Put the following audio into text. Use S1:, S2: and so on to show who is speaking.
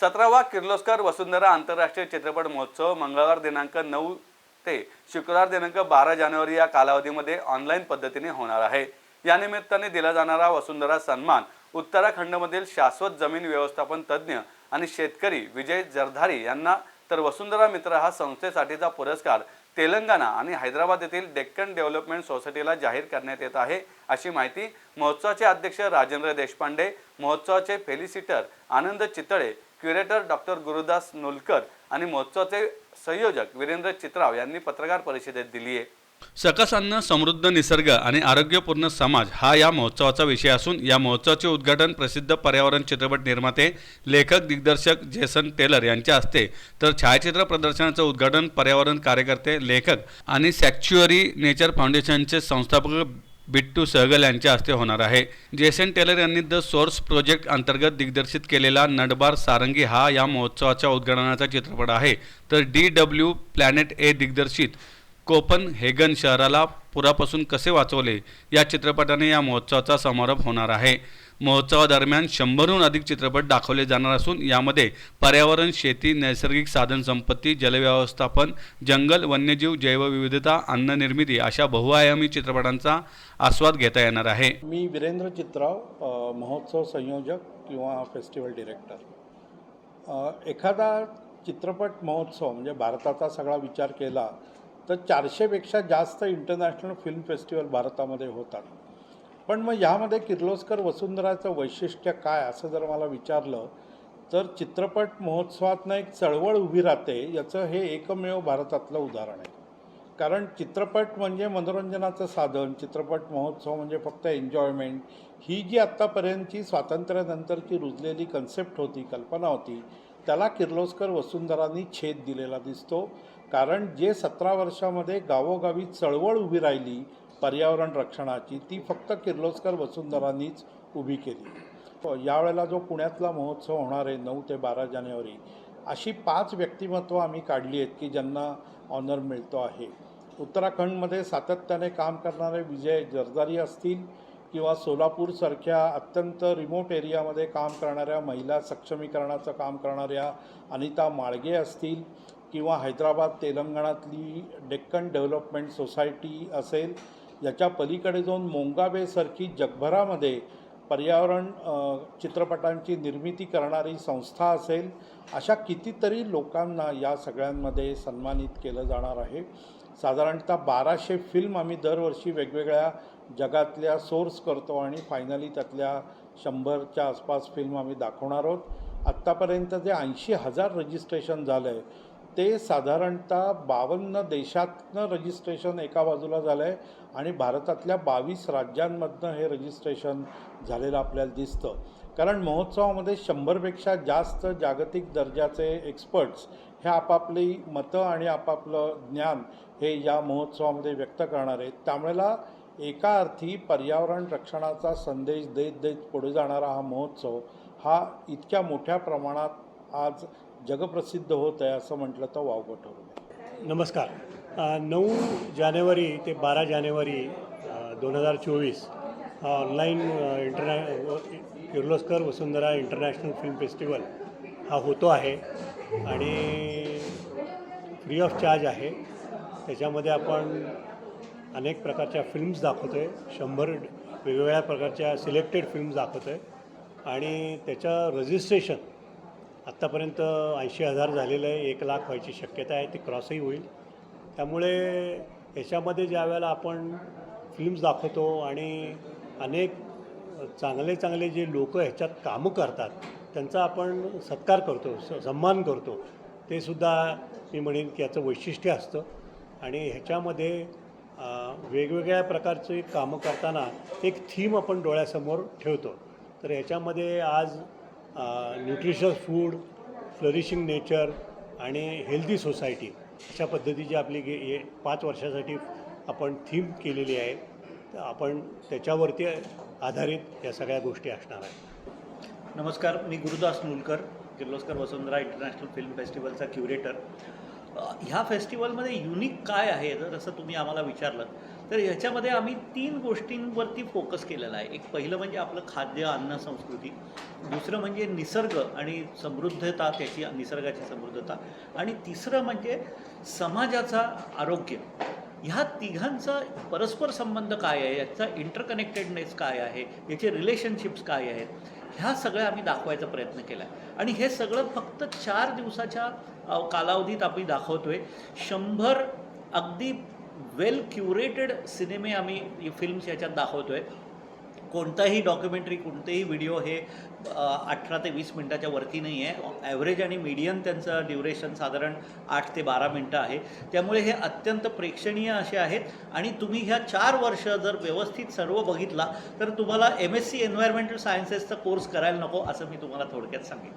S1: सतरावा किर्लोस्कर वसुंधरा आंतरराष्ट्रीय चित्रपट महोत्सव मंगळवार दिनांक नऊ ते शुक्रवार दिनांक बारा जानेवारी या कालावधीमध्ये ऑनलाईन पद्धतीने होणार आहे. या निमित्ताने दिला जाणारा वसुंधरा सन्मान उत्तराखंडमधील शाश्वत जमीन व्यवस्थापन तज्ज्ञ आणि शेतकरी विजय जरधारी यांना तर वसुंधरा मित्र हा संस्थेसाठीचा पुरस्कार तेलंगणा आणि हैदराबाद येथील डेक्कन डेव्हलपमेंट सोसायटीला जाहीर करण्यात येत आहे अशी माहिती महोत्सवाचे अध्यक्ष राजेंद्र देशपांडे महोत्सवाचे felicitator Anand Chitale curator doctor Gurudas Nulkar आणि महोत्सवाचे संयोजक वीरेंद्र चित्राव यांनी पत्रकार परिषदेत दिली आहे. सकस अन्न समृद्ध निसर्ग आणि आरोग्यपूर्ण समाज हा या महोत्सवाचा विषय असून या महोत्सवाचे उद्घाटन प्रसिद्ध पर्यावरण चित्रपट निर्माते लेखक दिग्दर्शक जेसन टेलर यांच्या हस्ते. तर छायाचित्र प्रदर्शनाचं उद्घाटन पर्यावरण कार्यकर्ते लेखक आणि सॅक्च्युअरी नेचर फाउंडेशनचे संस्थापक बिट्टू सहगल यांच्या हस्ते होणार आहे. जेसन टेलर यांनी द सोर्स प्रोजेक्ट अंतर्गत दिग्दर्शित केलेला नडबार सारंगी हा या महोत्सवाच्या उद्घाटनाचा चित्रपट आहे. तर डी डब्ल्यू प्लॅनेट ए दिग्दर्शित कोपन हेगन शहराला पुरापासून कसे वाचवले या चित्रपटाने या महोत्सवाचा समारोप होणार आहे. महोत्सवादरम्यान शंभरहून अधिक चित्रपट दाखवले जाणार असून यामध्ये पर्यावरण शेती नैसर्गिक साधनसंपत्ती जलव्यवस्थापन जंगल वन्यजीव जैवविविधता अन्न निर्मिती अशा बहुआयामी चित्रपटांचा आस्वाद घेता येणार आहे.
S2: मी वीरेंद्र चित्राव महोत्सव संयोजक किंवा फेस्टिवल डिरेक्टर. एखादा चित्रपट महोत्सव म्हणजे भारताचा सगळा विचार केला तर चारशेपेक्षा जास्त इंटरनॅशनल फिल्म फेस्टिवल भारतामध्ये होतात. पण मग ह्यामध्ये किर्लोस्कर वसुंधराचं वैशिष्ट्य काय असं जर मला विचारलं तर चित्रपट महोत्सवातनं एक चळवळ उभी राहते याचं हे एकमेव भारतातलं उदाहरण आहे. कारण चित्रपट म्हणजे मनोरंजनाचं साधन चित्रपट महोत्सव म्हणजे फक्त एन्जॉयमेंट ही जी आत्तापर्यंतची स्वातंत्र्यानंतरची रुजलेली कन्सेप्ट होती कल्पना होती त्याला किर्लोस्कर वसुंधरांनी छेद दिलेला दिसतो. कारण जे सतरा वर्षामध्ये गावोगावी चळवळ उभी राहिली पर्यावरण रक्षणाची ती फक्त किर्लोस्कर वसुंधरांनीच उभी केली. यावेळेला जो पुण्यातला महोत्सव होणार आहे नऊ ते बारा जानेवारी अशी पाच व्यक्तिमत्व आम्ही काढली आहेत की ज्यांना ऑनर मिळतो आहे. उत्तराखंडमध्ये सातत्याने काम करणारे विजय जरदारी असतील किंवा सोलापूरसारख्या अत्यंत रिमोट एरियामध्ये काम करणाऱ्या महिला सक्षमीकरणाचं काम करणाऱ्या अनिता माळगे असतील किंवा हैदराबाद तेलंगणातली डेक्कन डेव्हलपमेंट सोसायटी असेल याच्या पलीकडे जाऊन मोंगाबेसारखी जगभरामध्ये पर्यावरण चित्रपटांची निर्मिती करणारी संस्था असेल अशा कितीतरी लोकांना या सगळ्यांमध्ये सन्मानित केलं जाणार आहे. साधारणतः बाराशे फिल्म आम्ही दरवर्षी वेगवेगळ्या जगातल्या सोर्स करतो आणि फायनली त्यातल्या शंभरच्या आसपास फिल्म आम्ही दाखवणार आहोत. आत्तापर्यंत जे ऐंशी हजार रजिस्ट्रेशन झालं आहे ते साधारणतः बावन्न देशातनं रजिस्ट्रेशन एका बाजूला झालं आहे आणि भारतातल्या बावीस राज्यांमधनं हे रजिस्ट्रेशन झालेलं आपल्याला दिसतं. कारण महोत्सवामध्ये शंभरपेक्षा जास्त जागतिक दर्जाचे एक्सपर्ट्स हे आपापली मतं आणि आपापलं ज्ञान हे या महोत्सवामध्ये व्यक्त करणार आहेत. त्यामुळेला एका अर्थी पर्यावरण रक्षणाचा संदेश देत देत पुढे जाणारा हा महोत्सव हा इतक्या मोठ्या प्रमाणात आज जगप्रसिद्ध होत आहे असं म्हटलं तर वावगं ठरू
S3: नमस्कार. नऊ जानेवारी ते बारा जानेवारी दोन हजार चोवीस हा online international Kirloskar Vasundhara international film festival हा होतो आहे. आणि फ्री ऑफ चार्ज आहे. त्याच्यामध्ये आपण अनेक प्रकारच्या फिल्म्स दाखवतो आहे शंभर वेगवेगळ्या प्रकारच्या सिलेक्टेड फिल्म्स दाखवतो आहे आणि त्याचं रजिस्ट्रेशन आत्तापर्यंत ऐंशी हजार झालेलं आहे एक लाख व्हायची शक्यता आहे ती क्रॉसही होईल. त्यामुळे याच्यामध्ये ज्या वेळेला आपण फिल्म्स दाखवतो आणि अनेक चांगले चांगले जे लोक ह्याच्यात कामं करतात त्यांचा आपण सत्कार करतो स सन्मान करतो. ते सुद्धा मी म्हणेन की याचं वैशिष्ट्य असतं. आणि ह्याच्यामध्ये वेगवेगळ्या प्रकारचे कामं करताना एक थीम आपण डोळ्यासमोर ठेवतो. तर ह्याच्यामध्ये आज न्यूट्रिशस फूड फ्लरिशिंग नेचर आणि हेल्दी सोसायटी अशा पद्धतीची आपली गे हे पाच वर्षासाठी आपण थीम केलेली आहे. तर आपण त्याच्यावरती आधारित या सगळ्या गोष्टी असणार आहेत
S4: नमस्कार मी गुरुदास नुलकर किर्लोस्कर वसुंधरा इंटरनॅशनल फिल्म फेस्टिवलचा क्युरेटर ह्या फेस्टिवलमध्ये युनिक काय आहे? जर असं तुम्ही आम्हाला विचारलं तर ह्याच्यामध्ये आम्ही तीन गोष्टींवरती फोकस केलेला आहे. एक पहिलं म्हणजे आपलं खाद्य अन्न संस्कृती. दुसरं म्हणजे निसर्ग आणि समृद्धता त्याची निसर्गाची समृद्धता. आणि तिसरं म्हणजे समाजाचा आरोग्य. ह्या तिघांचा परस्पर संबंध काय आहे? याचा इंटरकनेक्टेडनेस काय आहे? याचे रिलेशनशिप्स काय आहेत? ह्या सगळ्या आम्ही दाखवायचा प्रयत्न केला. आहे आणि हे सगळं फक्त चार दिवसाच्या कालावधीत आम्ही दाखवतोय. शंभर अगदी वेल क्युरेटेड सिनेमे आम्ही फिल्म्स याच्यात आहे कोणताही डॉक्युमेंटरी कोणतेही व्हिडिओ हे अठरा ते वीस मिनटाच्या वरती नाही आहे ॲव्हरेज आणि मीडियम त्यांचं ड्युरेशन साधारण आठ ते बारा मिनटं आहे. त्यामुळे हे अत्यंत प्रेक्षणीय असे आहेत. आणि तुम्ही ह्या चार वर्ष जर व्यवस्थित सर्व बघितला तर तुम्हाला एम एस सी एन्व्हायरमेंटल सायन्सेसचा कोर्स करायला नको असं मी तुम्हाला थोडक्यात सांगेन.